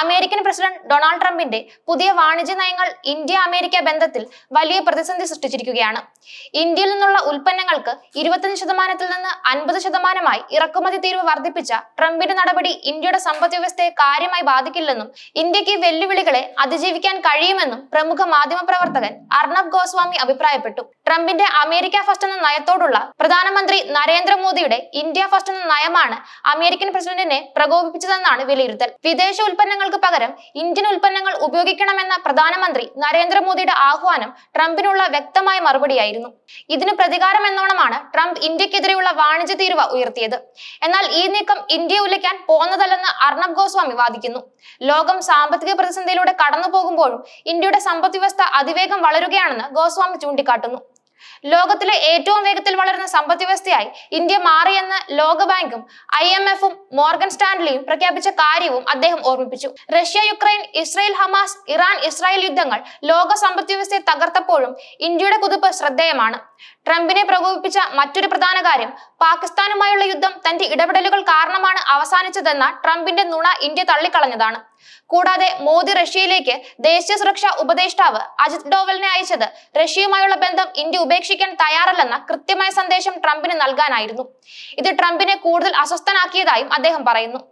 American president Donald ട്രംപിന്റെ പുതിയ വാണിജ്യ നയങ്ങൾ ഇന്ത്യ അമേരിക്ക ബന്ധത്തിൽ വലിയ പ്രതിസന്ധി സൃഷ്ടിച്ചിരിക്കുകയാണ്. ഇന്ത്യയിൽ നിന്നുള്ള ഉൽപ്പന്നങ്ങൾക്ക് ഇരുപത്തഞ്ച് ശതമാനത്തിൽ നിന്ന് അൻപത് ശതമാനമായി ഇറക്കുമതി തീരുവ വർദ്ധിപ്പിച്ച ട്രംപിന്റെ നടപടി ഇന്ത്യയുടെ സമ്പദ് വ്യവസ്ഥയെ കാര്യമായി ബാധിക്കില്ലെന്നും ഇന്ത്യയ്ക്ക് വെല്ലുവിളികളെ അതിജീവിക്കാൻ കഴിയുമെന്നും പ്രമുഖ മാധ്യമപ്രവർത്തകൻ അർണബ് ഗോസ്വാമി അഭിപ്രായപ്പെട്ടു. ട്രംപിന്റെ അമേരിക്ക ഫസ്റ്റ് എന്ന നയത്തോടുള്ള പ്രധാനമന്ത്രി നരേന്ദ്രമോദിയുടെ ഇന്ത്യ ഫസ്റ്റ് എന്ന നയമാണ് അമേരിക്കൻ പ്രസിഡന്റിനെ പ്രകോപിപ്പിച്ചതെന്നാണ് വിലയിരുത്തൽ. വിദേശ ഉൽപ്പന്നങ്ങൾക്ക് പകരം ഇന്ത്യൻ ഉൽപ്പന്നങ്ങൾ ഉപയോഗിക്കണമെന്ന പ്രധാനമന്ത്രി നരേന്ദ്രമോദിയുടെ ആഹ്വാനം ട്രംപിനുള്ള വ്യക്തമായ മറുപടിയായിരുന്നു. ഇതിന് പ്രതികാരം എന്നോണമാണ് ട്രംപ് ഇന്ത്യക്കെതിരെയുള്ള വാണിജ്യ തീരുവ ഉയർത്തിയത്. എന്നാൽ ഈ നീക്കം ഇന്ത്യയെ ഉലയ്ക്കാൻ പോന്നതല്ലെന്ന് അർണബ് ഗോസ്വാമി വാദിക്കുന്നു. ലോകം സാമ്പത്തിക പ്രതിസന്ധിയിലൂടെ കടന്നു പോകുമ്പോഴും ഇന്ത്യയുടെ സമ്പദ് വ്യവസ്ഥ അതിവേഗം വളരുകയാണെന്ന് ഗോസ്വാമി ചൂണ്ടിക്കാട്ടുന്നു. ലോകത്തിലെ ഏറ്റവും വേഗത്തിൽ വളരുന്ന സമ്പദ് വ്യവസ്ഥയായി ഇന്ത്യ മാറിയെന്ന് ലോകബാങ്കും ഐ എം എഫും മോർഗൻ സ്റ്റാൻലിയും പ്രഖ്യാപിച്ച കാര്യവും അദ്ദേഹം ഓർമ്മിപ്പിച്ചു. Russia Ukraine Israel Hamas Iran Israel യുദ്ധങ്ങൾ ലോക സമ്പദ് വ്യവസ്ഥയെ തകർത്തപ്പോഴും ഇന്ത്യയുടെ കുതിപ്പ് ശ്രദ്ധേയമാണ്. ട്രംപിനെ പ്രകോപിപ്പിച്ച മറ്റൊരു പ്രധാന കാര്യം പാകിസ്ഥാനുമായുള്ള യുദ്ധം തന്റെ ഇടപെടലുകൾ കാരണമാണ് അവസാനിച്ചതെന്ന ട്രംപിന്റെ നുണ ഇന്ത്യ തള്ളിക്കളഞ്ഞതാണ്. കൂടാതെ മോദി റഷ്യയിലേക്ക് ദേശീയ സുരക്ഷാ ഉപദേഷ്ടാവ് അജിത് ഡോവലിനെ അയച്ചത് റഷ്യയുമായുള്ള ബന്ധം ഇന്ത്യ ഉപേക്ഷിക്കാൻ തയ്യാറല്ലെന്ന കൃത്യമായ സന്ദേശം ട്രംപിന് നൽകാനായിരുന്നു. ഇത് ട്രംപിനെ കൂടുതൽ അസ്വസ്ഥനാക്കിയതായും അദ്ദേഹം പറയുന്നു.